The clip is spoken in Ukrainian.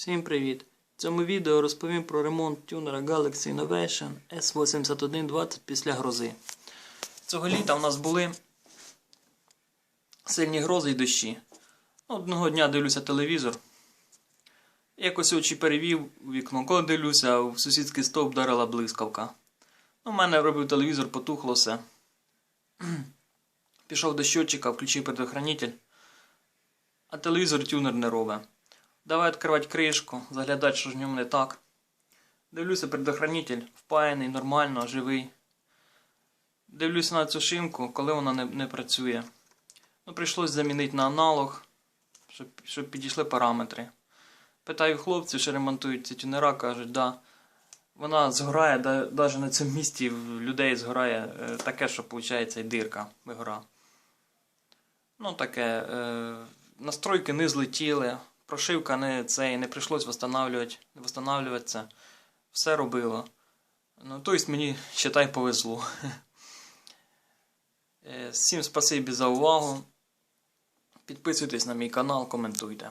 Всім привіт! В цьому відео розповім про ремонт тюнера Galaxy Innovation S8120 після грози. Цього літа у нас були сильні грози і дощі. Одного дня дивлюся телевізор. Якось очі перевів у вікно. Коли дивлюся, в сусідський стовп вдарила блискавка. У мене робив телевізор, потухло все. Пішов до щотчика, включив предохранитель, а телевізор тюнер не робить. Давай відкривати кришку, заглядати, що ж в ньому не так. Дивлюся, предохранитель впаяний, нормально, живий. Дивлюся на цю шимку, коли вона не, не працює. Ну, прийшлось замінити на аналог, щоб, щоб підійшли параметри. Питаю хлопців, що ремонтують ці тюнера, кажуть, да. Вона згорає, навіть на цьому місці в людей згорає е, таке, що виходить і дирка вигора. Ну, таке. Е, настройки не злетіли, прошивка не цей, не прийшлось восстанавливатися. Все робило. Ну, тобто мені, считай, повезло. Е, Всім спасибі за увагу. Підписуйтесь на мій канал, коментуйте.